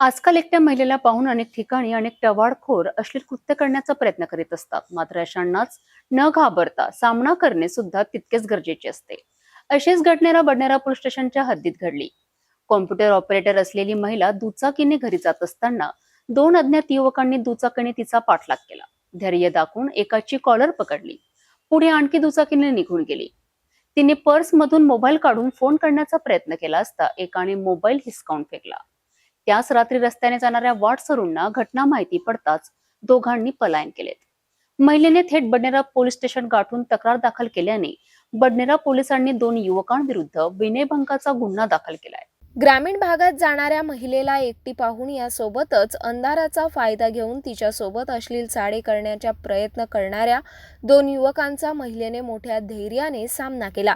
आजकाल एकट्या महिलेला पाहून अनेक ठिकाणी अनेक टवाळखोर अश्लील कृत्य करण्याचा प्रयत्न करीत असतात. मात्र अशांनाच न घाबरता सामना करणे सुद्धा तितकेच गरजेचे असते. अशीच घटनेला बडनेरा पोलीस स्टेशनच्या हद्दीत घडली. कॉम्प्युटर ऑपरेटर असलेली महिला दुचाकीने घरी जात असताना दोन अज्ञात युवकांनी दुचाकीने तिचा पाठलाग केला. धैर्य दाखवून एकाची कॉलर पकडली. पुढे आणखी दुचाकीने निघून गेली. तिने पर्स मधून मोबाईल काढून फोन करण्याचा प्रयत्न केला असता एकाने मोबाईल हिसकावून फेकला. त्याच रात्री रस्त्याने जाणाऱ्या वाटसरूंना घटना माहिती पडताच दोघांनी पलायन केलेत. महिलेने थेट बडनेरा पोलीस स्टेशन गाठून तक्रार दाखल केल्याने बडनेरा पोलिसांनी दोन युवकांविरुद्ध विनयभंगाचा गुन्हा दाखल केलाय. ग्रामीण भागात जाणाऱ्या महिलेला एकटी पाहून यासोबतच अंधाराचा फायदा घेऊन तिच्यासोबत अश्लील चाळे करण्याचा प्रयत्न करणाऱ्या दोन युवकांचा महिलेने मोठ्या धैर्याने सामना केला.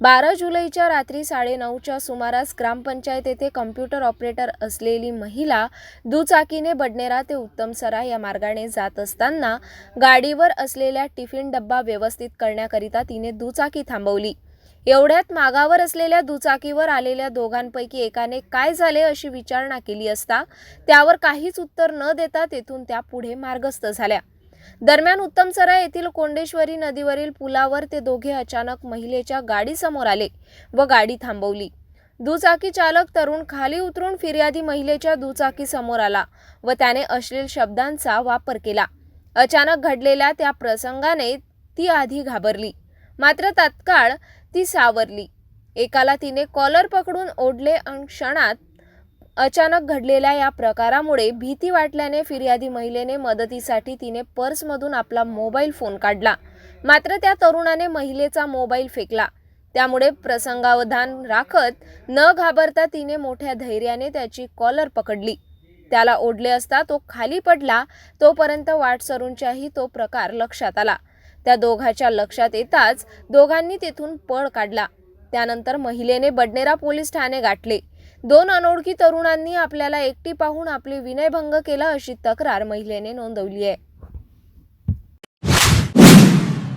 बारा जुलैच्या रात्री साडेनऊच्या सुमारास ग्रामपंचायत येथे कम्प्युटर ऑपरेटर असलेली महिला दुचाकीने बडनेरा ते उत्तमसरा या मार्गाने जात असताना गाडीवर असलेल्या टिफिन डब्बा व्यवस्थित करण्याकरिता तिने दुचाकी थांबवली. एवढ्यात मागावर असलेल्या दुचाकीवर आलेल्या दोघांपैकी एकाने काय झाले अशी विचारणा केली असता त्यावर काहीच उत्तर न देता तेथून त्या पुढे मार्गस्थ झाल्या. दरम्यान उत्तमसरा येथील कोंडेश्वरी नदीवरील पुलावर ते दोघे अचानक महिलेच्या गाडीसमोर आले व गाडी थांबवली. दुचाकी चालक तरुण खाली उतरून फिर्यादी महिलेच्या दुचाकी समोर आला व त्याने अश्लील शब्दांचा वापर केला. अचानक घडलेल्या त्या प्रसंगाने ती आधी घाबरली. मात्र तात्काळ ती सावरली. एकाला तिने कॉलर पकडून ओढले आणि क्षणात अचानक घडलेल्या या प्रकारामुळे भीती वाटल्याने फिर्यादी महिलेने मदतीसाठी तिने पर्समधून आपला मोबाईल फोन काढला. मात्र त्या तरुणाने महिलेचा मोबाईल फेकला. त्यामुळे प्रसंगावधान राखत न घाबरता तिने मोठ्या धैर्याने त्याची कॉलर पकडली. त्याला ओढले असता तो खाली पडला तोपर्यंत वाटसरूंच्याही तो प्रकार लक्षात आला. त्या दोघाच्या लक्षात येताच दोघांनी तेथून पळ काढला. त्यानंतर महिलेने बडनेरा पोलीस ठाणे गाठले. दोन अनोळखी तरुणांनी आपल्याला एकटी पाहून आपले विनयभंग केला अशी तक्रार महिलेने नोंदवली आहे.